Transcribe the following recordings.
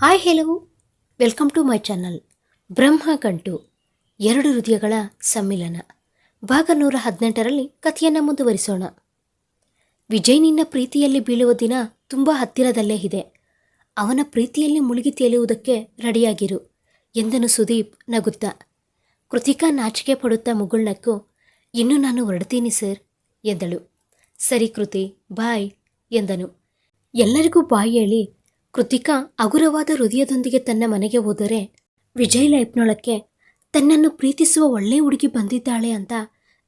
Hi hello welcome to my channel Brahma Gantu, ಎರಡು ಹೃದಯಗಳ ಸಮ್ಮಿಲನ. ಭಾಗ ನೂರ ಹದಿನೆಂಟರಲ್ಲಿ ಕಥೆಯನ್ನು ಮುಂದುವರಿಸೋಣ. ವಿಜಯ್ ನಿನ್ನ ಪ್ರೀತಿಯಲ್ಲಿ ಬೀಳುವ ದಿನ ತುಂಬ ಹತ್ತಿರದಲ್ಲೇ ಇದೆ. ಅವನ ಪ್ರೀತಿಯಲ್ಲಿ ಮುಳುಗಿ ತೇಲುವುದಕ್ಕೆ ರೆಡಿಯಾಗಿರು, ಎಂದನು ಸುದೀಪ್ ನಗುತ್ತಾ. ಕೃತಿಕಾ ನಾಚಿಕೆ ಪಡುತ್ತಾ ಮುಗುಳ್ನಕ್ಕು ಇನ್ನು ನಾನು ಹೊರಡ್ತೀನಿ ಸರ್, ಎಂದಳು. ಸರಿ ಕೃತಿ, ಬಾಯ್, ಎಂದನು. ಎಲ್ಲರಿಗೂ ಬಾಯಿ ಹೇಳಿ ಕೃತಿಕಾ ಹಗುರವಾದ ಹೃದಯದೊಂದಿಗೆ ತನ್ನ ಮನೆಗೆ ಹೋದರೆ ವಿಜಯ್ ಲೈಫ್ನೊಳಕ್ಕೆ ತನ್ನನ್ನು ಪ್ರೀತಿಸುವ ಒಳ್ಳೆಯ ಹುಡುಗಿ ಬಂದಿದ್ದಾಳೆ ಅಂತ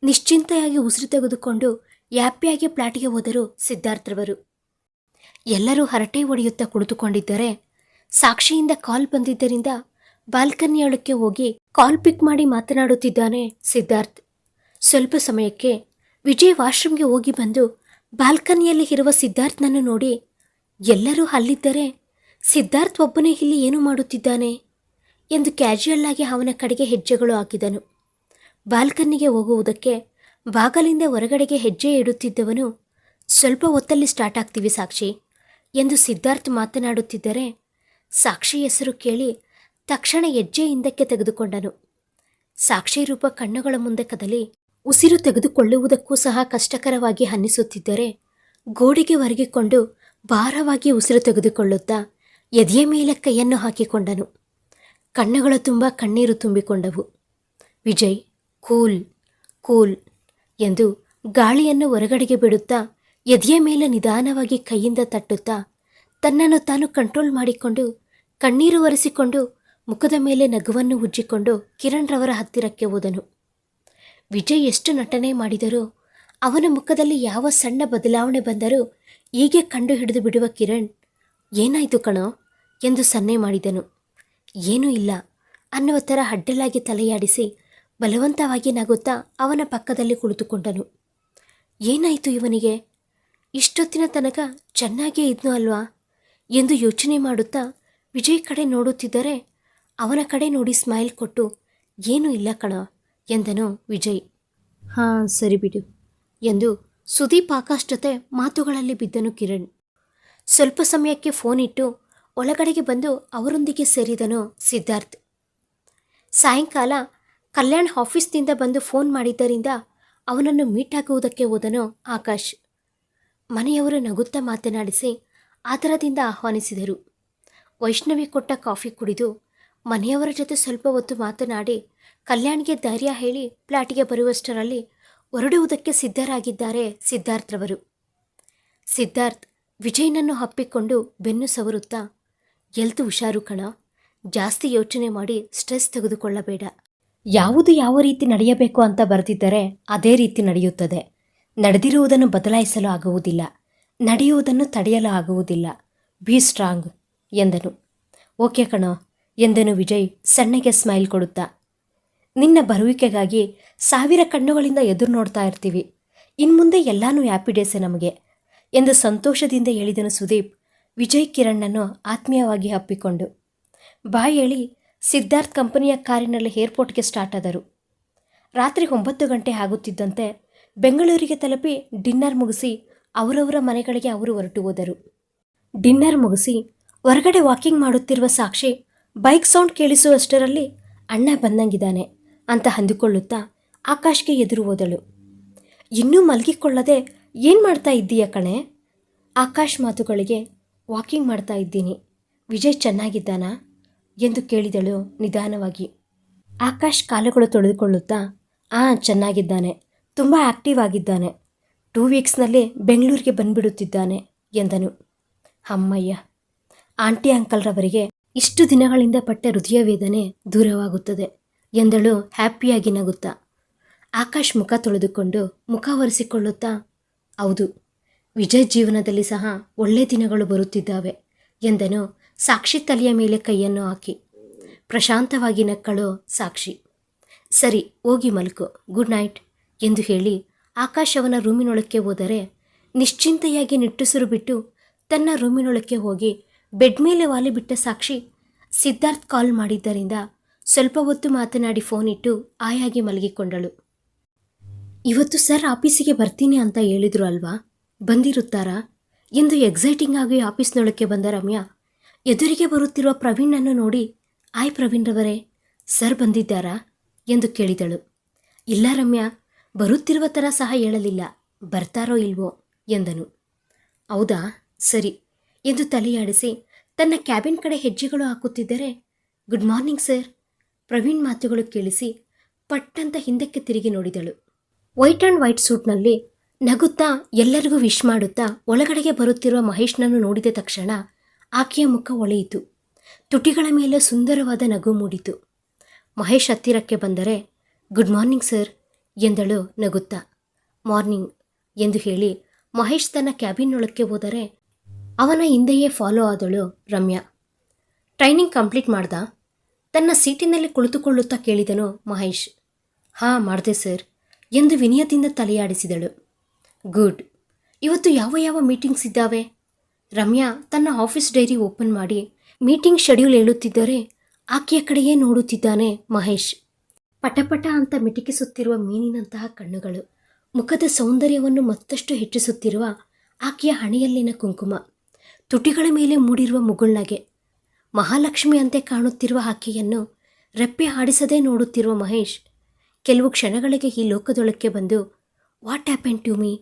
ನಿಶ್ಚಿಂತೆಯಾಗಿ ಉಸಿರು ತೆಗೆದುಕೊಂಡು ಹ್ಯಾಪಿಯಾಗಿ ಫ್ಲಾಟ್ಗೆ ಹೋದರು ಸಿದ್ಧಾರ್ಥರವರು. ಎಲ್ಲರೂ ಹರಟೆ ಒಡೆಯುತ್ತಾ ಕುಳಿತುಕೊಂಡಿದ್ದರೆ ಸಾಕ್ಷಿಯಿಂದ ಕಾಲ್ ಬಂದಿದ್ದರಿಂದ ಬಾಲ್ಕನಿಯೊಳಕ್ಕೆ ಹೋಗಿ ಕಾಲ್ ಪಿಕ್ ಮಾಡಿ ಮಾತನಾಡುತ್ತಿದ್ದಾನೆ ಸಿದ್ಧಾರ್ಥ್. ಸ್ವಲ್ಪ ಸಮಯಕ್ಕೆ ವಿಜಯ್ ವಾಶ್ರೂಮ್ಗೆ ಹೋಗಿ ಬಂದು ಬಾಲ್ಕನಿಯಲ್ಲಿ ಇರುವ ಸಿದ್ಧಾರ್ಥ್ನನ್ನು ನೋಡಿ ಎಲ್ಲರೂ ಅಲ್ಲಿದ್ದರೆ ಸಿದ್ಧಾರ್ಥ್ ಒಬ್ಬನೇ ಇಲ್ಲಿ ಏನು ಮಾಡುತ್ತಿದ್ದಾನೆ? ಎಂದು ಕ್ಯಾಶುಯಲ್ ಆಗಿ ಅವನ ಕಡೆಗೆ ಹೆಜ್ಜೆಗಳು ಹಾಕಿದನು. ಬಾಲ್ಕನಿಗೆ ಹೋಗುವುದಕ್ಕೆ ಬಾಗಲಿಂದ ಹೊರಗಡೆಗೆ ಹೆಜ್ಜೆ ಇಡುತ್ತಿದ್ದವನು, ಸ್ವಲ್ಪ ಹೊತ್ತಲ್ಲಿ ಸ್ಟಾರ್ಟ್ ಆಗ್ತೀವಿ ಸಾಕ್ಷಿ ಎಂದು ಸಿದ್ಧಾರ್ಥ್ ಮಾತನಾಡುತ್ತಿದ್ದರೆ ಸಾಕ್ಷಿ ಹೆಸರು ಕೇಳಿ ತಕ್ಷಣ ಹೆಜ್ಜೆ ಹಿಂದಕ್ಕೆ ತೆಗೆದುಕೊಂಡನು. ಸಾಕ್ಷಿ ರೂಪ ಕಣ್ಣುಗಳ ಮುಂದೆ ಕದಲಿ ಉಸಿರು ತೆಗೆದುಕೊಳ್ಳುವುದಕ್ಕೂ ಸಹ ಕಷ್ಟಕರವಾಗಿ ಅನ್ನಿಸುತ್ತಿದ್ದರೆ ಗೋಡೆಗೆ ಒರಗಿಕೊಂಡು ಭಾರವಾಗಿ ಉಸಿರು ತೆಗೆದುಕೊಳ್ಳುತ್ತಾ ಎದೆಯ ಮೇಲೆ ಕೈಯನ್ನು ಹಾಕಿಕೊಂಡನು. ಕಣ್ಣುಗಳು ತುಂಬ ಕಣ್ಣೀರು ತುಂಬಿಕೊಂಡವು. ವಿಜಯ್, ಕೂಲ್ ಕೂಲ್ ಎಂದು ಗಾಳಿಯನ್ನು ಹೊರಗಡೆಗೆ ಬಿಡುತ್ತಾ ಎದೆಯ ಮೇಲೆ ನಿಧಾನವಾಗಿ ಕೈಯಿಂದ ತಟ್ಟುತ್ತಾ ತನ್ನನ್ನು ತಾನು ಕಂಟ್ರೋಲ್ ಮಾಡಿಕೊಂಡು ಕಣ್ಣೀರು ಒರೆಸಿಕೊಂಡು ಮುಖದ ಮೇಲೆ ನಗುವನ್ನು ಉಜ್ಜಿಕೊಂಡು ಕಿರಣ್ ರವರ ಹತ್ತಿರಕ್ಕೆ ಹೋದನು. ವಿಜಯ್ ಎಷ್ಟು ನಟನೆ ಮಾಡಿದರೂ ಅವನ ಮುಖದಲ್ಲಿ ಯಾವ ಸಣ್ಣ ಬದಲಾವಣೆ ಬಂದರೂ ಹೀಗೆ ಕಂಡು ಹಿಡಿದು ಬಿಡುವ ಕಿರಣ್ ಏನಾಯಿತು ಕಣೋ? ಎಂದು ಸನ್ನೆ ಮಾಡಿದನು. ಏನೂ ಇಲ್ಲ. ಅನ್ನುವ ಥರ ಅಡ್ಡಲಾಗಿ ತಲೆಯಾಡಿಸಿ ಬಲವಂತವಾಗಿ ನಗುತ್ತಾ ಅವನ ಪಕ್ಕದಲ್ಲಿ ಕುಳಿತುಕೊಂಡನು. ಏನಾಯಿತು ಇವನಿಗೆ? ಇಷ್ಟೊತ್ತಿನ ತನಕ ಚೆನ್ನಾಗೇ ಇದ್ನೋ ಅಲ್ವಾ? ಎಂದು ಯೋಚನೆ ಮಾಡುತ್ತಾ ವಿಜಯ್ ಕಡೆ ನೋಡುತ್ತಿದ್ದರೆ ಅವನ ಕಡೆ ನೋಡಿ ಸ್ಮೈಲ್ ಕೊಟ್ಟು, ಏನೂ ಇಲ್ಲ ಕಣ, ಎಂದನು ವಿಜಯ್. ಹಾಂ, ಸರಿ ಬಿಡು, ಎಂದು ಸುದೀಪ್ ಆಕಾಶ್ ಮಾತುಗಳಲ್ಲಿ ಬಿದ್ದನು ಕಿರಣ್. ಸ್ವಲ್ಪ ಸಮಯಕ್ಕೆ ಫೋನ್ ಇಟ್ಟು ಒಳಗಡೆಗೆ ಬಂದು ಅವರೊಂದಿಗೆ ಸೇರಿದನು ಸಿದ್ಧಾರ್ಥ್. ಸಾಯಂಕಾಲ ಕಲ್ಯಾಣ್ ಆಫೀಸ್ನಿಂದ ಬಂದು ಫೋನ್ ಮಾಡಿದ್ದರಿಂದ ಅವನನ್ನು ಮೀಟ್ ಆಗುವುದಕ್ಕೆ ಹೋದನು ಆಕಾಶ್. ಮನೆಯವರು ನಗುತ್ತಾ ಮಾತನಾಡಿಸಿ ಆತರದಿಂದ ಆಹ್ವಾನಿಸಿದರು. ವೈಷ್ಣವಿ ಕೊಟ್ಟ ಕಾಫಿ ಕುಡಿದು ಮನೆಯವರ ಜೊತೆ ಸ್ವಲ್ಪ ಹೊತ್ತು ಮಾತನಾಡಿ ಕಲ್ಯಾಣ್ಗೆ ಧೈರ್ಯ ಹೇಳಿ ಪ್ಲಾಟಿಗೆ ಬರುವಷ್ಟರಲ್ಲಿ ಹೊರಡುವುದಕ್ಕೆ ಸಿದ್ಧರಾಗಿದ್ದಾರೆ ಸಿದ್ಧಾರ್ಥ್ರವರು. ಸಿದ್ಧಾರ್ಥ್ ವಿಜಯ್ನನ್ನು ಹಪ್ಪಿಕೊಂಡು ಬೆನ್ನು ಸವರುತ್ತಾ, ಎಲ್ತು ಹುಷಾರು ಕಣ, ಜಾಸ್ತಿ ಯೋಚನೆ ಮಾಡಿ ಸ್ಟ್ರೆಸ್ ತೆಗೆದುಕೊಳ್ಳಬೇಡ. ಯಾವುದು ಯಾವ ರೀತಿ ನಡೆಯಬೇಕು ಅಂತ ಬರೆದಿದ್ದರೆ ಅದೇ ರೀತಿ ನಡೆಯುತ್ತದೆ. ನಡೆದಿರುವುದನ್ನು ಬದಲಾಯಿಸಲು ಆಗುವುದಿಲ್ಲ. ನಡೆಯುವುದನ್ನು ತಡೆಯಲು ಆಗುವುದಿಲ್ಲ. ಬಿ ಸ್ಟ್ರಾಂಗ್, ಎಂದನು. ಓಕೆ ಕಣ, ಎಂದನು ವಿಜಯ್ ಸಣ್ಣಗೆ ಸ್ಮೈಲ್ ಕೊಡುತ್ತಾ. ನಿನ್ನ ಬರುವಿಕೆಗಾಗಿ ಸಾವಿರ ಕಣ್ಣುಗಳಿಂದ ಎದುರು ನೋಡ್ತಾ ಇರ್ತೀವಿ. ಇನ್ಮುಂದೆ ಎಲ್ಲಾನು ಹ್ಯಾಪಿ ಡೇಸೆ ನಮಗೆ. ಎಂದು ಸಂತೋಷದಿಂದ ಹೇಳಿದನು ಸುದೀಪ್. ವಿಜಯ್ ಕಿರಣ್ಣನ್ನು ಆತ್ಮೀಯವಾಗಿ ಅಪ್ಪಿಕೊಂಡು, ಬಾಯ್ ಹೇಳಿ, ಸಿದ್ಧಾರ್ಥ್ ಕಂಪನಿಯ ಕಾರಿನಲ್ಲಿ ಏರ್ಪೋರ್ಟ್ಗೆ ಸ್ಟಾರ್ಟ್ ಆದರು. ರಾತ್ರಿ ಒಂಬತ್ತು ಗಂಟೆ ಆಗುತ್ತಿದ್ದಂತೆ ಬೆಂಗಳೂರಿಗೆ ತಲುಪಿ ಡಿನ್ನರ್ ಮುಗಿಸಿ ಅವರವರ ಮನೆಗಳಿಗೆ ಅವರು ಹೊರಟು ಹೋದರು. ಡಿನ್ನರ್ ಮುಗಿಸಿ ಹೊರಗಡೆ ವಾಕಿಂಗ್ ಮಾಡುತ್ತಿರುವ ಸಾಕ್ಷಿ ಬೈಕ್ ಸೌಂಡ್ ಕೇಳಿಸುವಷ್ಟರಲ್ಲಿ ಅಣ್ಣ ಬಂದಂಗಿದ್ದಾನೆ ಅಂತ ಅಂದುಕೊಳ್ಳುತ್ತಾ ಆಕಾಶ್ಗೆ ಎದುರು ಹೋದಳು. ಇನ್ನೂ ಮಲಗಿಕೊಳ್ಳದೆ ಏನು ಮಾಡ್ತಾ ಇದ್ದೀಯ ಕಣೆ? ಆಕಾಶ್ ಮಾತುಗಳಿಗೆ ವಾಕಿಂಗ್ ಮಾಡ್ತಾ ಇದ್ದೀನಿ. ವಿಜಯ್ ಚೆನ್ನಾಗಿದ್ದಾನಾ? ಎಂದು ಕೇಳಿದಳು ನಿಧಾನವಾಗಿ. ಆಕಾಶ್ ಕಾಲುಗಳು ತೊಳೆದುಕೊಳ್ಳುತ್ತಾ, ಆ, ಚೆನ್ನಾಗಿದ್ದಾನೆ. ತುಂಬ ಆಕ್ಟಿವ್ ಆಗಿದ್ದಾನೆ. ಟೂ ವೀಕ್ಸ್ನಲ್ಲಿ ಬೆಂಗಳೂರಿಗೆ ಬಂದುಬಿಡುತ್ತಿದ್ದಾನೆ, ಎಂದನು. ಅಮ್ಮಯ್ಯ, ಆಂಟಿ ಅಂಕಲ್ರವರಿಗೆ ಇಷ್ಟು ದಿನಗಳಿಂದ ಪಟ್ಟ ಹೃದಯ ವೇದನೆ ದೂರವಾಗುತ್ತದೆ, ಎಂದಳು ಹ್ಯಾಪಿಯಾಗಿ ನಗುತ್ತಾ. ಆಕಾಶ್ ಮುಖ ತೊಳೆದುಕೊಂಡು ಮುಖ ಒರೆಸಿಕೊಳ್ಳುತ್ತಾ ಹೌದು, ವಿಜಯ್ ಜೀವನದಲ್ಲಿ ಸಹ ಒಳ್ಳೆ ದಿನಗಳು ಬರುತ್ತಿದ್ದಾವೆ ಎಂದನು ಸಾಕ್ಷಿ ತಲೆಯ ಮೇಲೆ ಕೈಯನ್ನು ಹಾಕಿ. ಪ್ರಶಾಂತವಾಗಿ ನಕ್ಕಳು ಸಾಕ್ಷಿ. ಸರಿ, ಹೋಗಿ ಮಲ್ಕು, ಗುಡ್ ನೈಟ್ ಎಂದು ಹೇಳಿ ಆಕಾಶವನ ರೂಮಿನೊಳಕ್ಕೆ ಹೋದರೆ ನಿಶ್ಚಿಂತೆಯಾಗಿ ನಿಟ್ಟುಸಿರು ಬಿಟ್ಟು ತನ್ನ ರೂಮಿನೊಳಕ್ಕೆ ಹೋಗಿ ಬೆಡ್ ಮೇಲೆ ವಾಲಿ ಬಿಟ್ಟ ಸಾಕ್ಷಿ ಸಿದ್ಧಾರ್ಥ್ ಕಾಲ್ ಮಾಡಿದ್ದರಿಂದ ಸ್ವಲ್ಪ ಹೊತ್ತು ಮಾತನಾಡಿ ಫೋನ್ ಇಟ್ಟು ಆಯಾಗಿ ಮಲಗಿಕೊಂಡಳು. ಇವತ್ತು ಸರ್ ಆಫೀಸಿಗೆ ಬರ್ತೀನಿ ಅಂತ ಹೇಳಿದ್ರು ಅಲ್ವಾ? ಬಂದಿರುತ್ತಾರಾ? ಎಂದು ಎಕ್ಸೈಟಿಂಗ್ ಆಗಿ ಆಫೀಸ್ನೊಳಕ್ಕೆ ಬಂದ ರಮ್ಯಾ, ಎದುರಿಗೆ ಬರುತ್ತಿರುವ ಪ್ರವೀಣನ್ನು ನೋಡಿ, ಆಯ್ ಪ್ರವೀಣ್ರವರೇ ಸರ್ ಬಂದಿದ್ದಾರಾ? ಎಂದು ಕೇಳಿದಳು. ಇಲ್ಲ ರಮ್ಯಾ, ಬರುತ್ತಿರುವ ಥರ ಸಹ ಹೇಳಲಿಲ್ಲ, ಬರ್ತಾರೋ ಇಲ್ವೋ? ಎಂದನು. ಹೌದಾ, ಸರಿ, ಎಂದು ತಲೆಯಾಡಿಸಿ ತನ್ನ ಕ್ಯಾಬಿನ್ ಕಡೆ ಹೆಜ್ಜೆಗಳು ಹಾಕುತ್ತಿದ್ದರೆ, ಗುಡ್ ಮಾರ್ನಿಂಗ್ ಸರ್, ಪ್ರವೀಣ್ ಮಾತುಗಳು ಕೇಳಿಸಿ ಪಟ್ಟಂತ ಹಿಂದಕ್ಕೆ ತಿರುಗಿ ನೋಡಿದಳು. ವೈಟ್ ಆ್ಯಂಡ್ ವೈಟ್ ಸೂಟ್ನಲ್ಲಿ ನಗುತ್ತಾ ಎಲ್ಲರಿಗೂ ವಿಶ್ ಮಾಡುತ್ತಾ ಒಳಗಡೆಗೆ ಬರುತ್ತಿರುವ ಮಹೇಶ್ನನ್ನು ನೋಡಿದ ತಕ್ಷಣ ಆಕೆಯ ಮುಖ ಒಳೆಯಿತು. ತುಟಿಗಳ ಮೇಲೆ ಸುಂದರವಾದ ನಗು ಮೂಡಿತು. ಮಹೇಶ್ ಹತ್ತಿರಕ್ಕೆ ಬಂದರೆ, ಗುಡ್ ಮಾರ್ನಿಂಗ್ ಸರ್ ಎಂದಳು ನಗುತ್ತಾ. ಮಾರ್ನಿಂಗ್ ಎಂದು ಹೇಳಿ ಮಹೇಶ್ ತನ್ನ ಕ್ಯಾಬಿನ್ನೊಳಕ್ಕೆ ಹೋದರೆ ಅವನ ಹಿಂದೆಯೇ ಫಾಲೋ ಆದಳು ರಮ್ಯಾ. ಟ್ರೈನಿಂಗ್ ಕಂಪ್ಲೀಟ್ ಮಾಡ್ದ? ತನ್ನ ಸೀಟಿನಲ್ಲಿ ಕುಳಿತುಕೊಳ್ಳುತ್ತಾ ಕೇಳಿದನು ಮಹೇಶ್. ಹಾಂ, ಮಾಡಿದೆ ಸರ್ ಎಂದು ವಿನಯದಿಂದ ತಲೆಯಾಡಿಸಿದಳು. ಗುಡ್. ಇವತ್ತು ಯಾವ ಯಾವ ಮೀಟಿಂಗ್ಸ್ ಇದ್ದಾವೆ? ರಮ್ಯಾ ತನ್ನ ಆಫೀಸ್ ಡೈರಿ ಓಪನ್ ಮಾಡಿ ಮೀಟಿಂಗ್ ಶೆಡ್ಯೂಲ್ ಹೇಳುತ್ತಿದ್ದರೆ ಆಕೆಯ ಕಡೆಯೇ ನೋಡುತ್ತಿದ್ದಾನೆ ಮಹೇಶ್. ಪಟಪಟ ಅಂತ ಮಿಟಿಕಿಸುತ್ತಿರುವ ಮೀನಿನಂತಹ ಕಣ್ಣುಗಳು, ಮುಖದ ಸೌಂದರ್ಯವನ್ನು ಮತ್ತಷ್ಟು ಹೆಚ್ಚಿಸುತ್ತಿರುವ ಆಕೆಯ ಹಣೆಯಲ್ಲಿನ ಕುಂಕುಮ, ತುಟಿಗಳ ಮೇಲೆ ಮೂಡಿರುವ ಮುಗುಳ್ನಗೆ ಮಹಾಲಕ್ಷ್ಮಿಯಂತೆ ಕಾಣುತ್ತಿರುವ ಆಕೆಯನ್ನು ರೆಪ್ಪೆ ಹಾಡಿಸದೇ ನೋಡುತ್ತಿರುವ ಮಹೇಶ್ ಕೆಲವು ಕ್ಷಣಗಳಿಗೆ ಈ ಲೋಕದೊಳಕ್ಕೆ ಬಂದು ವಾಟ್ ಆ್ಯಪನ್ ಟು ಮೀ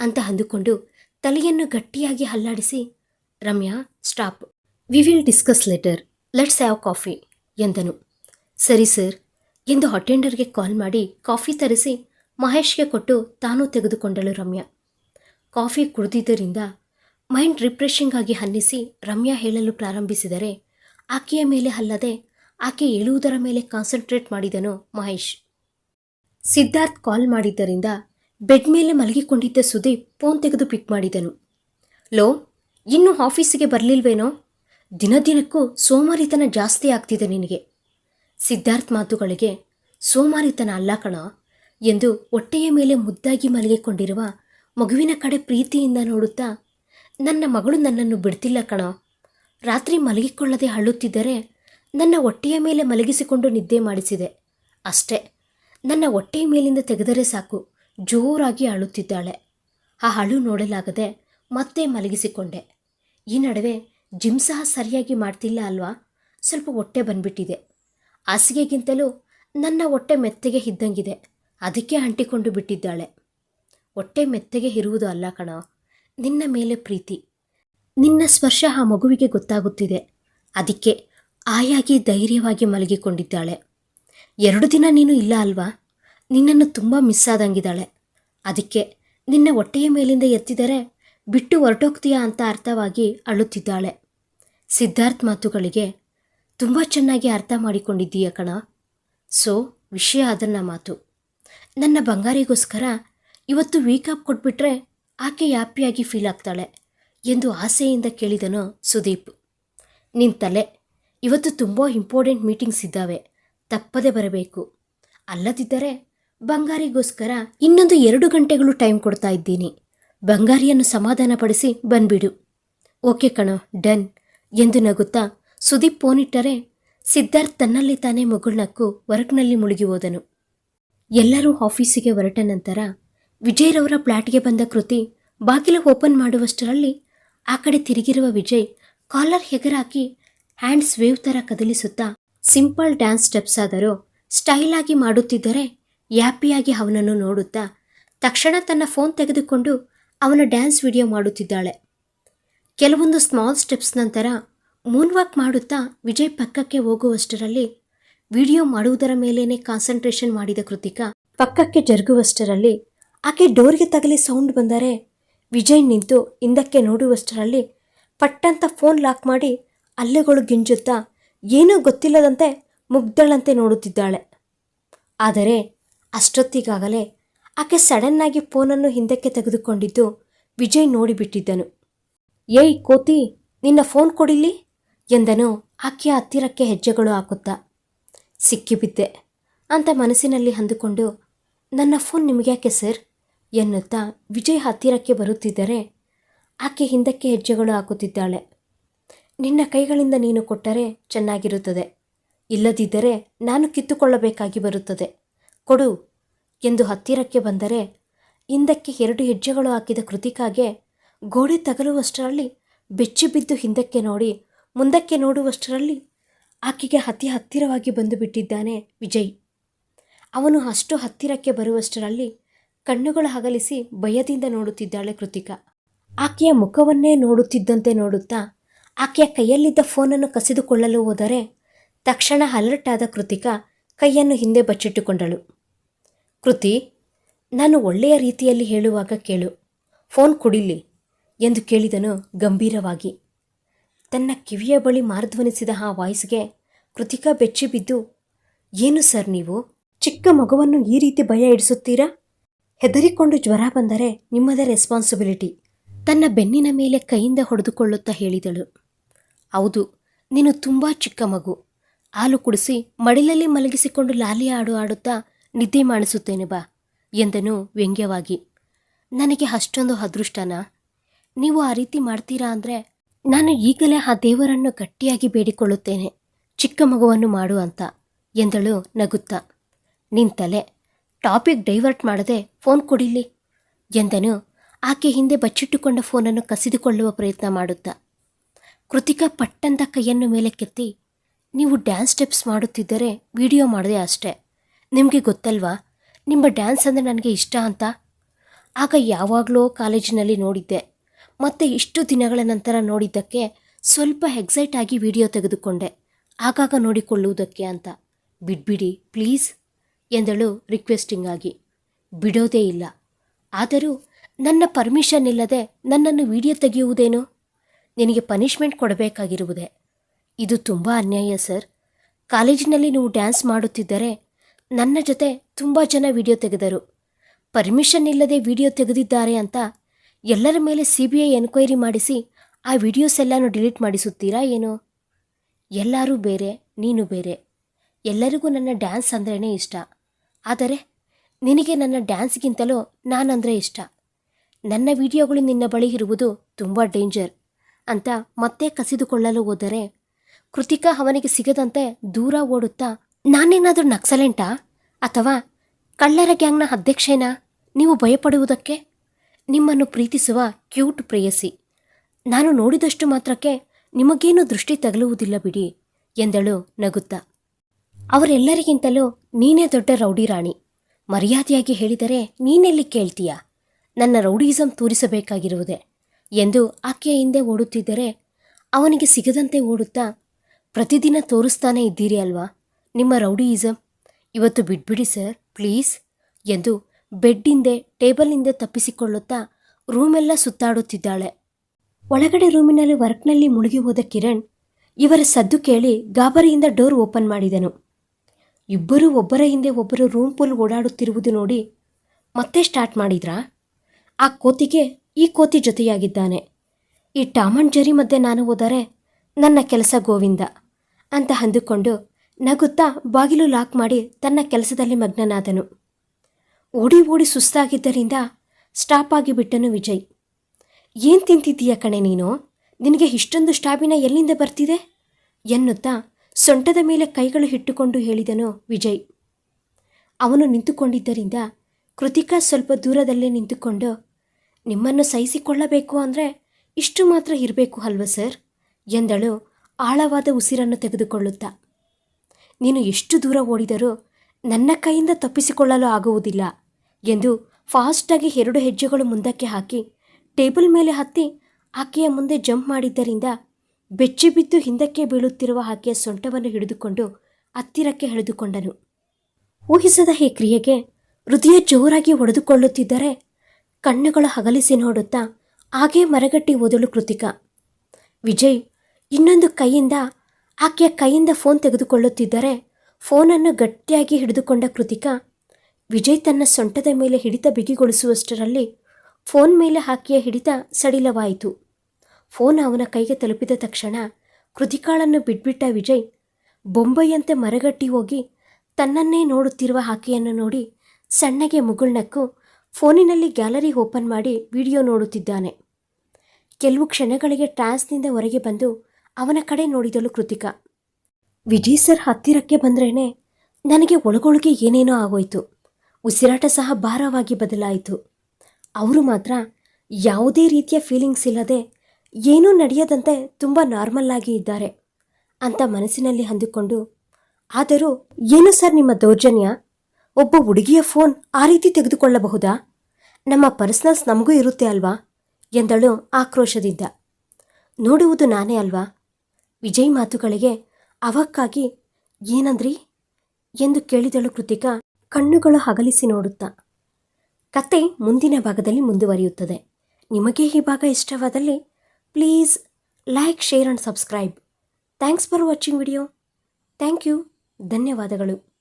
ಅಂತ ಅಂದುಕೊಂಡು ತಲೆಯನ್ನು ಗಟ್ಟಿಯಾಗಿ ಹಲ್ಲಾಡಿಸಿ Ramya stop we will discuss later let's have coffee ಎಂದನು. ಸರಿ ಸರ್, ಎಂದು ಅಟೆಂಡರ್ಗೆ ಕಾಲ್ ಮಾಡಿ ಕಾಫಿ ತರಿಸಿ ಮಹೇಶ್ಗೆ ಕೊಟ್ಟು ತಾನೂ ತೆಗೆದುಕೊಂಡಳು ರಮ್ಯಾ. ಕಾಫಿ ಕುಡಿದಿದ್ದರಿಂದ ಮೈಂಡ್ ರಿಫ್ರೆಶಿಂಗ್ ಆಗಿ ಹನ್ನಿಸಿ ರಮ್ಯಾ ಹೇಳಲು ಪ್ರಾರಂಭಿಸಿದರೆ, ಆಕೆಯ ಮೇಲೆ ಅಲ್ಲದೆ ಆಕೆ ಹೇಳುವುದರ ಮೇಲೆ ಕಾನ್ಸಂಟ್ರೇಟ್ ಮಾಡಿದನು ಮಹೇಶ್. ಸಿದ್ಧಾರ್ಥ್ ಕಾಲ್ ಮಾಡಿದ್ದರಿಂದ ಬೆಡ್ ಮೇಲೆ ಮಲಗಿಕೊಂಡಿದ್ದ ಸುದೀಪ್ ಫೋನ್ ತೆಗೆದು ಪಿಕ್ ಮಾಡಿದನು. ಲೋ, ಇನ್ನೂ ಆಫೀಸಿಗೆ ಬರಲಿಲ್ವೇನೋ? ದಿನ ದಿನಕ್ಕೂ ಸೋಮಾರಿತನ ಜಾಸ್ತಿ ಆಗ್ತಿದೆ ನಿನಗೆ. ಸಿದ್ಧಾರ್ಥ್ ಮಾತುಗಳಿಗೆ, ಸೋಮಾರಿತನ ಅಲ್ಲ ಕಣ, ಎಂದು ಹೊಟ್ಟೆಯ ಮೇಲೆ ಮುದ್ದಾಗಿ ಮಲಗಿಕೊಂಡಿರುವ ಮಗುವಿನ ಕಡೆ ಪ್ರೀತಿಯಿಂದ ನೋಡುತ್ತಾ, ನನ್ನ ಮಗಳು ನನ್ನನ್ನು ಬಿಡ್ತಿಲ್ಲ ಕಣ. ರಾತ್ರಿ ಮಲಗಿಕೊಳ್ಳದೆ ಅಳುತ್ತಿದ್ದರೆ ನನ್ನ ಹೊಟ್ಟೆಯ ಮೇಲೆ ಮಲಗಿಸಿಕೊಂಡು ನಿದ್ದೆ ಮಾಡಿಸಿದೆ. ಅಷ್ಟೇ. ನನ್ನ ಹೊಟ್ಟೆಯ ಮೇಲಿಂದ ತೆಗೆದರೆ ಸಾಕು. ಜೋರಾಗಿ ಅಳುತ್ತಿದ್ದಾಳೆ. ಆ ಅಳು ನೋಡಲಾಗದೆ ಮತ್ತೆ ಮಲಗಿಸಿಕೊಂಡೆ. ಈ ನಡುವೆ ಜಿಮ್ ಸಹ ಸರಿಯಾಗಿ ಮಾಡ್ತಿಲ್ಲ ಅಲ್ವಾ? ಸ್ವಲ್ಪ ಹೊಟ್ಟೆ ಬಂದ್ಬಿಟ್ಟಿದೆ. ಹಾಸಿಗೆಗಿಂತಲೂ ನನ್ನ ಹೊಟ್ಟೆ ಮೆತ್ತಗೆ ಇದ್ದಂಗಿದೆ. ಅದಕ್ಕೆ ಅಂಟಿಕೊಂಡು ಬಿಟ್ಟಿದ್ದಾಳೆ. ಹೊಟ್ಟೆ ಮೆತ್ತಗೆ ಇರುವುದು ಅಲ್ಲ ಕಣ. ನಿನ್ನ ಮೇಲೆ ಪ್ರೀತಿ. ನಿನ್ನ ಸ್ಪರ್ಶ ಆ ಮಗುವಿಗೆ ಗೊತ್ತಾಗುತ್ತಿದೆ. ಅದಕ್ಕೆ ಆಯಾಗಿ ಧೈರ್ಯವಾಗಿ ಮಲಗಿಕೊಂಡಿದ್ದಾಳೆ. ಎರಡು ದಿನ ನೀನು ಇಲ್ಲ ಅಲ್ವಾ? ನಿನ್ನನ್ನು ತುಂಬ ಮಿಸ್ ಆದಂಗಿದ್ದಾಳೆ. ಅದಕ್ಕೆ ನಿನ್ನ ಹೊಟ್ಟೆಯ ಮೇಲಿಂದ ಎತ್ತಿದರೆ ಬಿಟ್ಟು ಹೊರಟೋಗ್ತೀಯಾ ಅಂತ ಅರ್ಥವಾಗಿ ಅಳುತ್ತಿದ್ದಾಳೆ. ಸಿದ್ಧಾರ್ಥ್ ಮಾತುಗಳಿಗೆ ತುಂಬ ಚೆನ್ನಾಗಿ ಅರ್ಥ ಮಾಡಿಕೊಂಡಿದ್ದೀಯ ಕಣ. ಸೊ, ವಿಷಯ ಅದನ್ನ ಮಾತು. ನನ್ನ ಬಂಗಾರಿಗೋಸ್ಕರ ಇವತ್ತು ವೀಕಪ್ ಕೊಟ್ಬಿಟ್ರೆ ಆಕೆ ಹ್ಯಾಪಿಯಾಗಿ ಫೀಲ್ ಆಗ್ತಾಳೆ ಎಂದು ಆಸೆಯಿಂದ ಕೇಳಿದನು ಸುದೀಪ್. ನಿನ್ನ ತಲೆ, ಇವತ್ತು ತುಂಬ ಇಂಪಾರ್ಟೆಂಟ್ ಮೀಟಿಂಗ್ಸ್ ಇದ್ದಾವೆ. ತಪ್ಪದೆ ಬರಬೇಕು. ಅಲ್ಲದಿದ್ದರೆ ಬಂಗಾರಿಗೋಸ್ಕರ ಇನ್ನೊಂದು ಎರಡು ಗಂಟೆಗಳು ಟೈಮ್ ಕೊಡ್ತಾ ಇದ್ದೀನಿ. ಬಂಗಾರಿಯನ್ನು ಸಮಾಧಾನಪಡಿಸಿ ಬಂದ್ಬಿಡು. ಓಕೆ ಕಣೋ, ಡನ್ ಎಂದು ನಗುತ್ತಾ ಸುದೀಪ್ ಫೋನಿಟ್ಟರೆ ಸಿದ್ಧಾರ್ಥ್ ತನ್ನಲ್ಲಿ ತಾನೇ ಮುಗುಳ್ನಕ್ಕು ವರ್ಕ್ನಲ್ಲಿ ಮುಳುಗಿ ಹೋದನು. ಎಲ್ಲರೂ ಆಫೀಸಿಗೆ ಹೊರಟ ನಂತರ ವಿಜಯ್ರವರ ಫ್ಲ್ಯಾಟ್ಗೆ ಬಂದ ಕೃತಿ ಬಾಗಿಲು ಓಪನ್ ಮಾಡುವಷ್ಟರಲ್ಲಿ ಆ ಕಡೆ ತಿರುಗಿರುವ ವಿಜಯ್ ಕಾಲರ್ ಹೆಗರಾಕಿ ಹ್ಯಾಂಡ್ಸ್ ವೇವ್ ಥರ ಕದಲಿಸುತ್ತಾ ಸಿಂಪಲ್ ಡ್ಯಾನ್ಸ್ ಸ್ಟೆಪ್ಸ್ ಆದರೂ ಸ್ಟೈಲಾಗಿ ಮಾಡುತ್ತಿದ್ದರೆ ಯಾಪಿಯಾಗಿ ಅವನನ್ನು ನೋಡುತ್ತಾ ತಕ್ಷಣ ತನ್ನ ಫೋನ್ ತೆಗೆದುಕೊಂಡು ಅವನ ಡ್ಯಾನ್ಸ್ ವಿಡಿಯೋ ಮಾಡುತ್ತಿದ್ದಾಳೆ. ಕೆಲವೊಂದು ಸ್ಮಾಲ್ ಸ್ಟೆಪ್ಸ್ ನಂತರ ಮೂನ್ ವಾಕ್ ಮಾಡುತ್ತಾ ವಿಜಯ್ ಪಕ್ಕಕ್ಕೆ ಹೋಗುವಷ್ಟರಲ್ಲಿ ವಿಡಿಯೋ ಮಾಡುವುದರ ಮೇಲೇನೆ ಕಾನ್ಸಂಟ್ರೇಷನ್ ಮಾಡಿದ ಕೃತಿಕಾ ಪಕ್ಕಕ್ಕೆ ಜರುಗುವಷ್ಟರಲ್ಲಿ ಆಕೆ ಡೋರ್ಗೆ ತಗಲಿ ಸೌಂಡ್ ಬಂದರೆ ವಿಜಯ್ ನಿಂತು ಹಿಂದಕ್ಕೆ ನೋಡುವಷ್ಟರಲ್ಲಿ ಪಟ್ಟಂತ ಫೋನ್ ಲಾಕ್ ಮಾಡಿ ಅಲ್ಲೆಗಳು ಗಿಂಜುತ್ತಾ ಏನೂ ಗೊತ್ತಿಲ್ಲದಂತೆ ಮುಗ್ಧಳಂತೆ ನೋಡುತ್ತಿದ್ದಾಳೆ. ಆದರೆ ಅಷ್ಟೊತ್ತಿಗಾಗಲೇ ಆಕೆ ಸಡನ್ನಾಗಿ ಫೋನನ್ನು ಹಿಂದಕ್ಕೆ ತೆಗೆದುಕೊಂಡಿದ್ದು ವಿಜಯ್ ನೋಡಿಬಿಟ್ಟಿದ್ದನು. ಏಯ್ ಕೋತಿ, ನಿನ್ನ ಫೋನ್ ಕೊಡಿಲಿ ಎಂದನು ಆಕೆಯ ಹತ್ತಿರಕ್ಕೆ ಹೆಜ್ಜೆಗಳು ಹಾಕುತ್ತಾ. ಸಿಕ್ಕಿಬಿದ್ದೆ. ಅಂತ ಮನಸ್ಸಿನಲ್ಲಿ ಅಂದುಕೊಂಡು, ನನ್ನ ಫೋನ್ ನಿಮಗ್ಯಾಕೆ ಸರ್? ಎನ್ನುತ್ತಾ ವಿಜಯ್ ಹತ್ತಿರಕ್ಕೆ ಬರುತ್ತಿದ್ದರೆ ಆಕೆ ಹಿಂದಕ್ಕೆ ಹೆಜ್ಜೆಗಳು ಹಾಕುತ್ತಿದ್ದಾಳೆ. ನಿನ್ನ ಕೈಗಳಿಂದ ನೀನು ಕೊಟ್ಟರೆ ಚೆನ್ನಾಗಿರುತ್ತದೆ. ಇಲ್ಲದಿದ್ದರೆ ನಾನು ಕಿತ್ತುಕೊಳ್ಳಬೇಕಾಗಿ ಬರುತ್ತದೆ. ಕೊಡು. ಎಂದು ಹತ್ತಿರಕ್ಕೆ ಬಂದರೆ ಹಿಂದಕ್ಕೆ ಎರಡು ಹೆಜ್ಜೆಗಳು ಹಾಕಿದ ಕೃತಿಕಾಗೆ ಗೋಡೆ ತಗಲುವಷ್ಟರಲ್ಲಿ ಬೆಚ್ಚಿ ಬಿದ್ದು ಹಿಂದಕ್ಕೆ ನೋಡಿ ಮುಂದಕ್ಕೆ ನೋಡುವಷ್ಟರಲ್ಲಿ ಆಕೆಗೆ ಅತಿ ಹತ್ತಿರವಾಗಿ ಬಂದು ಬಿಟ್ಟಿದ್ದಾನೆ ವಿಜಯ್. ಅವನು ಅಷ್ಟು ಹತ್ತಿರಕ್ಕೆ ಬರುವಷ್ಟರಲ್ಲಿ ಕಣ್ಣುಗಳು ಅಗಲಿಸಿ ಭಯದಿಂದ ನೋಡುತ್ತಿದ್ದಾಳೆ ಕೃತಿಕಾ. ಆಕೆಯ ಮುಖವನ್ನೇ ನೋಡುತ್ತಿದ್ದಂತೆ ನೋಡುತ್ತಾ ಆಕೆಯ ಕೈಯಲ್ಲಿದ್ದ ಫೋನನ್ನು ಕಸಿದುಕೊಳ್ಳಲು ಹೋದರೆ ತಕ್ಷಣ ಅಲರ್ಟ್ ಆದ ಕೃತಿಕಾ ಕೈಯನ್ನು ಹಿಂದೆ ಬಚ್ಚಿಟ್ಟುಕೊಂಡಳು. ಕೃತಿ, ನಾನು ಒಳ್ಳೆಯ ರೀತಿಯಲ್ಲಿ ಹೇಳುವಾಗ ಕೇಳು. ಫೋನ್ ಕೊಡಿಲಿ ಎಂದು ಕೇಳಿದನು ಗಂಭೀರವಾಗಿ. ತನ್ನ ಕಿವಿಯ ಬಳಿ ಮಾರ್ಧ್ವನಿಸಿದ ಆ ವಾಯ್ಸ್ಗೆ ಕೃತಿಕಾ ಬೆಚ್ಚಿ ಬಿದ್ದು, ಏನು ಸರ್ ನೀವು? ಚಿಕ್ಕ ಮಗುವನ್ನು ಈ ರೀತಿ ಭಯ ಇಡಿಸುತ್ತೀರಾ? ಹೆದರಿಕೊಂಡು ಜ್ವರ ಬಂದರೆ ನಿಮ್ಮದೇ ರೆಸ್ಪಾನ್ಸಿಬಿಲಿಟಿ ತನ್ನ ಬೆನ್ನಿನ ಮೇಲೆ ಕೈಯಿಂದ ಹೊಡೆದುಕೊಳ್ಳುತ್ತಾ ಹೇಳಿದಳು. ಹೌದು, ನೀನು ತುಂಬ ಚಿಕ್ಕ ಮಗು. ಹಾಲು ಕುಡಿಸಿ ಮಡಿಲಲ್ಲಿ ಮಲಗಿಸಿಕೊಂಡು ಲಾಲಿ ಆಡು ಆಡುತ್ತಾ ನಿದ್ದೆ ಮಾಡಿಸುತ್ತೇನೆ ಬಾ, ಎಂದನು ವ್ಯಂಗ್ಯವಾಗಿ. ನನಗೆ ಅಷ್ಟೊಂದು ಅದೃಷ್ಟನಾ? ನೀವು ಆ ರೀತಿ ಮಾಡ್ತೀರಾ ಅಂದರೆ ನಾನು ಈಗಲೇ ಆ ದೇವರನ್ನು ಗಟ್ಟಿಯಾಗಿ ಬೇಡಿಕೊಳ್ಳುತ್ತೇನೆ, ಚಿಕ್ಕ ಮಗುವನ್ನು ಮಾಡು ಅಂತ, ಎಂದಳು ನಗುತ್ತಾ. ನಿಂತಲೆ ತಲೆ, ಟಾಪಿಕ್ ಡೈವರ್ಟ್ ಮಾಡದೆ ಫೋನ್ ಕೊಡಿಲಿ ಎಂದನು ಆಕೆ ಹಿಂದೆ ಬಚ್ಚಿಟ್ಟುಕೊಂಡ ಫೋನನ್ನು ಕಸಿದುಕೊಳ್ಳುವ ಪ್ರಯತ್ನ ಮಾಡುತ್ತಾ. ಕೃತಿಕಾ ಪಟ್ಟಂತ ಕೈಯನ್ನು ಮೇಲಕ್ಕೆತ್ತಿ ನೀವು ಡ್ಯಾನ್ಸ್ ಸ್ಟೆಪ್ಸ್ ಮಾಡುತ್ತಿದ್ದರೆ ವಿಡಿಯೋ ಮಾಡಿದೆ ಅಷ್ಟೇ. ನಿಮಗೆ ಗೊತ್ತಲ್ವಾ? ನಿಮ್ಮ ಡ್ಯಾನ್ಸ್ ಅಂದರೆ ನನಗೆ ಇಷ್ಟ ಅಂತ? ಆಗ ಯಾವಾಗಲೋ ಕಾಲೇಜಿನಲ್ಲಿ ನೋಡಿದ್ದೆ. ಮತ್ತೆ ಇಷ್ಟು ದಿನಗಳ ನಂತರ ನೋಡಿದ್ದಕ್ಕೆ ಸ್ವಲ್ಪ ಎಕ್ಸೈಟ್ ಆಗಿ ವಿಡಿಯೋ ತೆಗೆದುಕೊಂಡೆ. ಆಗಾಗ ನೋಡಿಕೊಳ್ಳುವುದಕ್ಕೆ ಅಂತ. ಬಿಡ್ಬಿಡಿ ಪ್ಲೀಸ್ ಎಂದಳು ರಿಕ್ವೆಸ್ಟಿಂಗ್ ಆಗಿ. ಬಿಡೋದೇ ಇಲ್ಲ. ಆದರೂ ನನ್ನ ಪರ್ಮಿಷನ್ ಇಲ್ಲದೆ ನನ್ನನ್ನು ವಿಡಿಯೋ ತೆಗೆಯುವುದೇನು? ನಿನಗೆ ಪನಿಷ್ಮೆಂಟ್ ಕೊಡಬೇಕಾಗಿರುವುದೇ? ಇದು ತುಂಬ ಅನ್ಯಾಯ ಸರ್ ಕಾಲೇಜಿನಲ್ಲಿ ನೀವು ಡ್ಯಾನ್ಸ್ ಮಾಡುತ್ತಿದ್ದರೆ ನನ್ನ ಜೊತೆ ತುಂಬ ಜನ ವಿಡಿಯೋ ತೆಗೆದರು. ಪರ್ಮಿಷನ್ ಇಲ್ಲದೆ ವಿಡಿಯೋ ತೆಗೆದಿದ್ದಾರೆ ಅಂತ ಎಲ್ಲರ ಮೇಲೆ ಸಿ ಬಿ ಐ ಎನ್ಕ್ವೈರಿ ಮಾಡಿಸಿ ಆ ವಿಡಿಯೋಸ್ ಎಲ್ಲನೂ ಡಿಲೀಟ್ ಮಾಡಿಸುತ್ತೀರಾ ಏನು? ಎಲ್ಲರೂ ಬೇರೆ, ನೀನು ಬೇರೆ. ಎಲ್ಲರಿಗೂ ನನ್ನ ಡ್ಯಾನ್ಸ್ ಅಂದ್ರೇ ಇಷ್ಟ. ಆದರೆ ನಿನಗೆ ನನ್ನ ಡ್ಯಾನ್ಸ್ಗಿಂತಲೂ ನಾನಂದರೆ ಇಷ್ಟ. ನನ್ನ ವಿಡಿಯೋಗಳು ನಿನ್ನ ಬಳಿ ಇರುವುದು ತುಂಬ ಡೇಂಜರ್ ಅಂತ ಮತ್ತೆ ಕಸಿದುಕೊಳ್ಳಲು ಹೋದರೆ ಕೃತಿಕಾ ಅವನಿಗೆ ಸಿಗದಂತೆ ದೂರ ಓಡುತ್ತಾ, ನಾನೇನಾದರೂ ನಕ್ಸಲೆಂಟಾ? ಅಥವಾ ಕಳ್ಳರ ಗ್ಯಾಂಗ್ನ ಅಧ್ಯಕ್ಷೇನಾ? ನೀವು ಭಯಪಡುವುದಕ್ಕೆ? ನಿಮ್ಮನ್ನು ಪ್ರೀತಿಸುವ ಕ್ಯೂಟ್ ಪ್ರೇಯಸಿ. ನಾನು ನೋಡಿದಷ್ಟು ಮಾತ್ರಕ್ಕೆ ನಿಮಗೇನು ದೃಷ್ಟಿ ತಗಲುವುದಿಲ್ಲ ಬಿಡಿ, ಎಂದಳು ನಗುತ್ತಾ. ಅವರೆಲ್ಲರಿಗಿಂತಲೂ ನೀನೇ ದೊಡ್ಡ ರೌಡಿ ರಾಣಿ. ಮರ್ಯಾದೆಯಾಗಿ ಹೇಳಿದರೆ ನೀನೆಲ್ಲಿ ಕೇಳ್ತೀಯಾ? ನನ್ನ ರೌಡಿಸಂ ತೋರಿಸಬೇಕಾಗಿರುವುದೇ. ಎಂದು ಆಕೆಯ ಹಿಂದೆ ಓಡುತ್ತಿದ್ದರೆ ಅವನಿಗೆ ಸಿಗದಂತೆ ಓಡುತ್ತಾ, ಪ್ರತಿದಿನ ತೋರಿಸ್ತಾನೆ ಇದ್ದೀರಿ ಅಲ್ವಾ? ನಿಮ್ಮ ರೌಡಿಯಿಸಂ. ಇವತ್ತು ಬಿಟ್ಬಿಡಿ ಸರ್, ಪ್ಲೀಸ್, ಎಂದು ಬೆಡ್ಡಿಂದೆ, ಟೇಬಲ್ನಿಂದ ತಪ್ಪಿಸಿಕೊಳ್ಳುತ್ತಾ ರೂಮೆಲ್ಲ ಸುತ್ತಾಡುತ್ತಿದ್ದಾಳೆ. ಒಳಗಡೆ ರೂಮಿನಲ್ಲಿ ವರ್ಕ್ನಲ್ಲಿ ಮುಳುಗಿ ಹೋದ ಕಿರಣ್ ಇವರ ಸದ್ದು ಕೇಳಿ ಗಾಬರಿಯಿಂದ ಡೋರ್ ಓಪನ್ ಮಾಡಿದನು. ಇಬ್ಬರೂ ಒಬ್ಬರ ಹಿಂದೆ ಒಬ್ಬರು ರೂಮ್ ಫುಲ್ ಓಡಾಡುತ್ತಿರುವುದು ನೋಡಿ ಮತ್ತೆ ಸ್ಟಾರ್ಟ್ ಮಾಡಿದ್ರಾ? ಆ ಕೋತಿಗೆ ಈ ಕೋತಿ ಜೊತೆಯಾಗಿದ್ದಾನೆ. ಈ ಟಾಮಂಡ್ ಜರಿ ಮಧ್ಯೆ ನಾನು ಹೋದರೆ ನನ್ನ ಕೆಲಸ ಗೋವಿಂದ ಅಂತ ಅಂದುಕೊಂಡು ನಗುತ್ತಾ ಬಾಗಿಲು ಲಾಕ್ ಮಾಡಿ ತನ್ನ ಕೆಲಸದಲ್ಲಿ ಮಗ್ನನಾದನು. ಓಡಿ ಓಡಿ ಸುಸ್ತಾಗಿದ್ದರಿಂದ ಸ್ಟಾಪ್ ಆಗಿಬಿಟ್ಟನು ವಿಜಯ್. ಏನು ತಿಂತಿದ್ದೀಯ ಕಣೆ ನೀನು? ನಿನಗೆ ಇಷ್ಟೊಂದು ಸ್ಟಾಬಿನ ಎಲ್ಲಿಂದ ಬರ್ತಿದೆ? ಎನ್ನುತ್ತಾ ಸೊಂಟದ ಮೇಲೆ ಕೈಗಳು ಇಟ್ಟುಕೊಂಡು ಹೇಳಿದನು ವಿಜಯ್. ಅವನು ನಿಂತುಕೊಂಡಿದ್ದರಿಂದ ಕೃತಿಕಾ ಸ್ವಲ್ಪ ದೂರದಲ್ಲೇ ನಿಂತುಕೊಂಡು ನಿಮ್ಮನ್ನು ಸಹಿಸಿಕೊಳ್ಳಬೇಕು ಅಂದರೆ ಇಷ್ಟು ಮಾತ್ರ ಇರಬೇಕು ಅಲ್ವ ಸರ್? ಎಂದಳು ಆಳವಾದ ಉಸಿರನ್ನು ತೆಗೆದುಕೊಳ್ಳುತ್ತಾ. ನೀನು ಎಷ್ಟು ದೂರ ಓಡಿದರೂ ನನ್ನ ಕೈಯಿಂದ ತಪ್ಪಿಸಿಕೊಳ್ಳಲು ಆಗುವುದಿಲ್ಲ ಎಂದು ಫಾಸ್ಟಾಗಿ ಎರಡು ಹೆಜ್ಜೆಗಳು ಮುಂದಕ್ಕೆ ಹಾಕಿ ಟೇಬಲ್ ಮೇಲೆ ಹತ್ತಿ ಆಕೆಯ ಮುಂದೆ ಜಂಪ್ ಮಾಡಿದ್ದರಿಂದ ಬೆಚ್ಚಿ ಬಿದ್ದು ಹಿಂದಕ್ಕೆ ಬೀಳುತ್ತಿರುವ ಆಕೆಯ ಸೊಂಟವನ್ನು ಹಿಡಿದುಕೊಂಡು ಹತ್ತಿರಕ್ಕೆ ಎಳೆದುಕೊಂಡನು ಊಹಿಸದ ಈ ಕ್ರಿಯೆಗೆ ಹೃದಯ ಜೋರಾಗಿ ಹೊಡೆದುಕೊಳ್ಳುತ್ತಿದ್ದರೆ ಕಣ್ಣುಗಳು ಹಗಲಿಸಿ ನೋಡುತ್ತಾ ಹಾಗೇ ಮರಗಟ್ಟಿ ಓದಲು ಕೃತಿಕ. ವಿಜಯ್, ಇನ್ನೊಂದು ಕೈಯಿಂದ, ಆಕೆಯ ಕೈಯಿಂದ ಫೋನ್ ತೆಗೆದುಕೊಳ್ಳುತ್ತಿದ್ದರೆ ಫೋನನ್ನು ಗಟ್ಟಿಯಾಗಿ ಹಿಡಿದುಕೊಂಡ ಕೃತಿಕ, ವಿಜಯ್ ತನ್ನ ಸೊಂಟದ ಮೇಲೆ ಹಿಡಿತ ಬಿಗಿಗೊಳಿಸುವಷ್ಟರಲ್ಲಿ ಫೋನ್ ಮೇಲೆ ಆಕೆಯ ಹಿಡಿತ ಸಡಿಲವಾಯಿತು. ಫೋನ್ ಅವನ ಕೈಗೆ ತಲುಪಿದ ತಕ್ಷಣ ಕೃತಿಕಾಳನ್ನು ಬಿಟ್ಬಿಟ್ಟ ವಿಜಯ್ ಬೊಂಬೈಯಂತೆ ಮರಗಟ್ಟಿ ಹೋಗಿ ತನ್ನನ್ನೇ ನೋಡುತ್ತಿರುವ ಆಕೆಯನ್ನು ನೋಡಿ ಸಣ್ಣಗೆ ಮುಗುಳ್ನಕ್ಕು ಫೋನಿನಲ್ಲಿ ಗ್ಯಾಲರಿ ಓಪನ್ ಮಾಡಿ ವಿಡಿಯೋ ನೋಡುತ್ತಿದ್ದಾನೆ. ಕೆಲವು ಕ್ಷಣಗಳಿಗೆ ಟ್ರಾನ್ಸ್ನಿಂದ ಹೊರಗೆ ಬಂದು ಅವನ ಕಡೆ ನೋಡಿದಳು ಕೃತಿಕಾ. ವಿಜಯ್ ಸರ್ ಹತ್ತಿರಕ್ಕೆ ಬಂದ್ರೇನೆ ನನಗೆ ಒಳಗೊಳಗೆ ಏನೇನೋ ಆಗೋಯ್ತು. ಉಸಿರಾಟ ಸಹ ಭಾರವಾಗಿ ಬದಲಾಯಿತು. ಅವರು ಮಾತ್ರ ಯಾವುದೇ ರೀತಿಯ ಫೀಲಿಂಗ್ಸ್ ಇಲ್ಲದೆ ಏನೂ ನಡೆಯದಂತೆ ತುಂಬ ನಾರ್ಮಲ್ ಆಗಿ ಇದ್ದಾರೆ ಅಂತ ಮನಸ್ಸಿನಲ್ಲಿ ಅಂದುಕೊಂಡು, ಆದರೂ ಏನು ಸರ್ ನಿಮ್ಮ ದೌರ್ಜನ್ಯ? ಒಬ್ಬ ಹುಡುಗಿಯ ಫೋನ್ ಆ ರೀತಿ ತೆಗೆದುಕೊಳ್ಳಬಹುದಾ? ನಮ್ಮ ಪರ್ಸನಲ್ಸ್ ನಮಗೂ ಇರುತ್ತೆ ಅಲ್ವಾ? ಎಂದಳು ಆಕ್ರೋಶದಿಂದ. ನೋಡುವುದು ನಾನೇ ಅಲ್ವಾ? ವಿಜಯ್ ಮಾತುಗಳಿಗೆ ಅವಕ್ಕಾಗಿ ಏನಂದ್ರಿ? ಎಂದು ಕೇಳಿದಳು ಕೃತಿಕಾ ಕಣ್ಣುಗಳು ಹಗಲಿಸಿ ನೋಡುತ್ತಾ. ಕತೆ ಮುಂದಿನ ಭಾಗದಲ್ಲಿ ಮುಂದುವರಿಯುತ್ತದೆ. ನಿಮಗೆ ಈ ಭಾಗ ಇಷ್ಟವಾದಲ್ಲಿ please like, share and subscribe. Thanks for watching video. Thank you. ಧನ್ಯವಾದಗಳು.